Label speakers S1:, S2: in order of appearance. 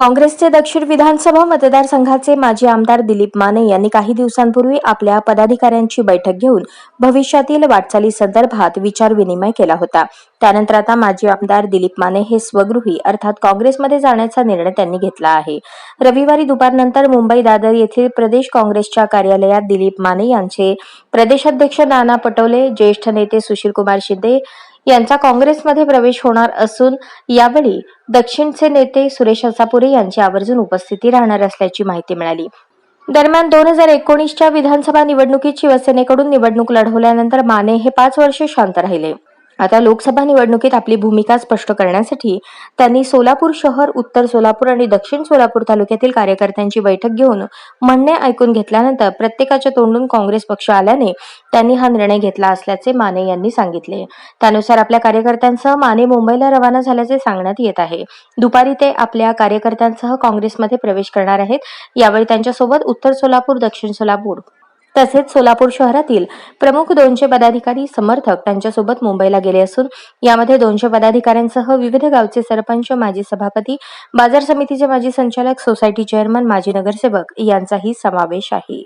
S1: काँग्रेसचे दक्षिण विधानसभा मतदारसंघाचे माजी आमदार दिलीप माने यांनी काही दिवसांपूर्वी आपल्या पदाधिकाऱ्यांची बैठक घेऊन भविष्यातील वाटचाली संदर्भात विचारविनिमय केला होता. त्यानंतर आता माजी आमदार दिलीप माने हे स्वगृही अर्थात काँग्रेसमध्ये जाण्याचा निर्णय त्यांनी घेतला आहे. रविवारी दुपारनंतर मुंबई दादर येथील प्रदेश काँग्रेसच्या कार्यालयात दिलीप माने यांचे प्रदेशाध्यक्ष नाना पटोले ज्येष्ठ नेते सुशीलकुमार शिंदे यांचा काँग्रेसमध्ये प्रवेश होणार असून यावेळी दक्षिणचे नेते सुरेश असापुरे यांची आवर्जून उपस्थिती राहणार असल्याची माहिती मिळाली. दरम्यान दोन हजार एकोणीसच्या विधानसभा निवडणुकीत शिवसेनेकडून निवडणूक लढवल्यानंतर माने हे पाच वर्ष शांत राहिले. आता लोकसभा निवडणुकीत आपली भूमिका स्पष्ट करण्यासाठी त्यांनी सोलापूर शहर उत्तर सोलापूर आणि दक्षिण सोलापूर तालुक्यातील कार्यकर्त्यांची बैठक घेऊन म्हणणे ऐकून घेतल्यानंतर प्रत्येकाच्या तोंडून काँग्रेस पक्ष आल्याने त्यांनी हा निर्णय घेतला असल्याचे माने यांनी सांगितले. त्यानुसार आपल्या कार्यकर्त्यांसह माने मुंबईला रवाना झाल्याचे सांगण्यात येत आहे. दुपारी ते आपल्या कार्यकर्त्यांसह काँग्रेसमध्ये प्रवेश करणार आहेत. यावेळी त्यांच्यासोबत उत्तर सोलापूर दक्षिण सोलापूर तसेच सोलापूर शहरातील प्रमुख दोनशे पदाधिकारी समर्थक त्यांच्यासोबत मुंबईला गेले असून यामध्ये दोनशे पदाधिकाऱ्यांसह विविध गावचे सरपंच माजी सभापती बाजार समितीचे माजी संचालक सोसायटी चेअरमन माजी नगरसेवक यांचाही समावेश आहे.